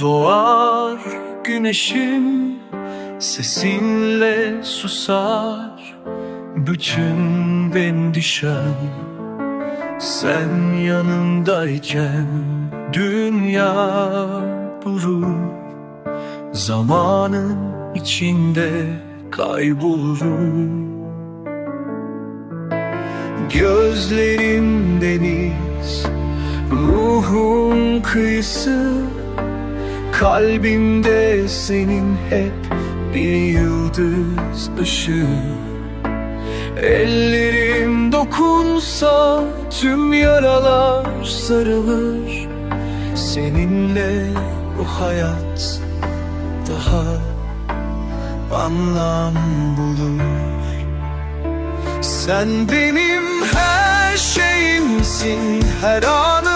Doğar güneşim sesinle susar Bütün endişem. Sen yanındayken Dünya durur Zamanın içinde kaybolurum Gözlerin deniz Ruhun kıyısı Kalbimde senin hep bir yıldız ışığı. Ellerim dokunsa tüm yaralar sarılır. Seninle bu hayat daha anlam bulur. Sen benim her şeyimsin, her anımsın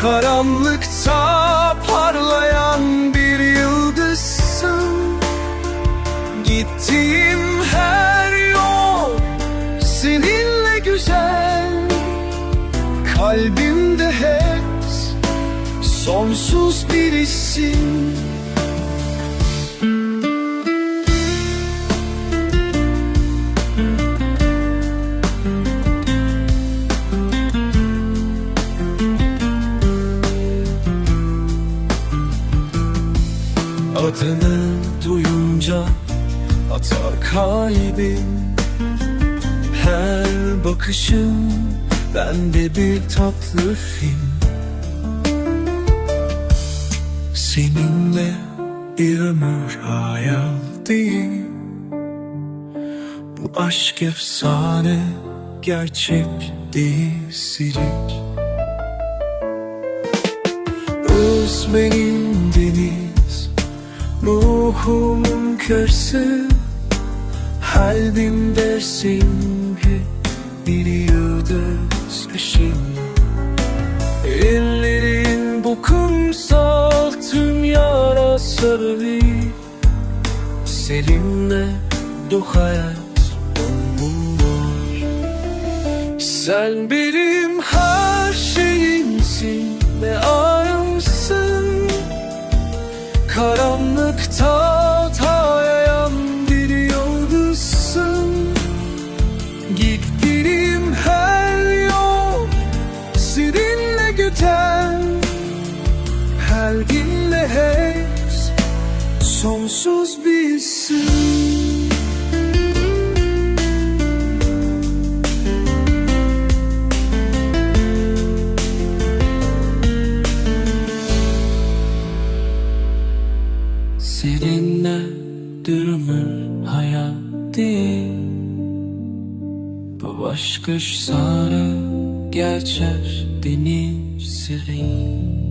Karanlıkta parlayan bir yıldızsın. Gittiğim her yol seninle güzel. Kalbimde hep sonsuz bir Adını duyunca atar kalbim. Her bakışın bende bir tatlı film. Seninle bir ömür hayal değil. Bu aşk efsane gerçek değil silik. Deniz Ruhumun körse Kalbimdesin hep bir yıldız ışın Ellerin dokunsa tüm yara sarılır Seninle bu bomboş Sen benim her şeyimsin ve ayımsın Karanlıkta güten Her günle hep sonsuz bir sır Seninle dürümün hayat değil Bu aşk sarı gerçek deniz seri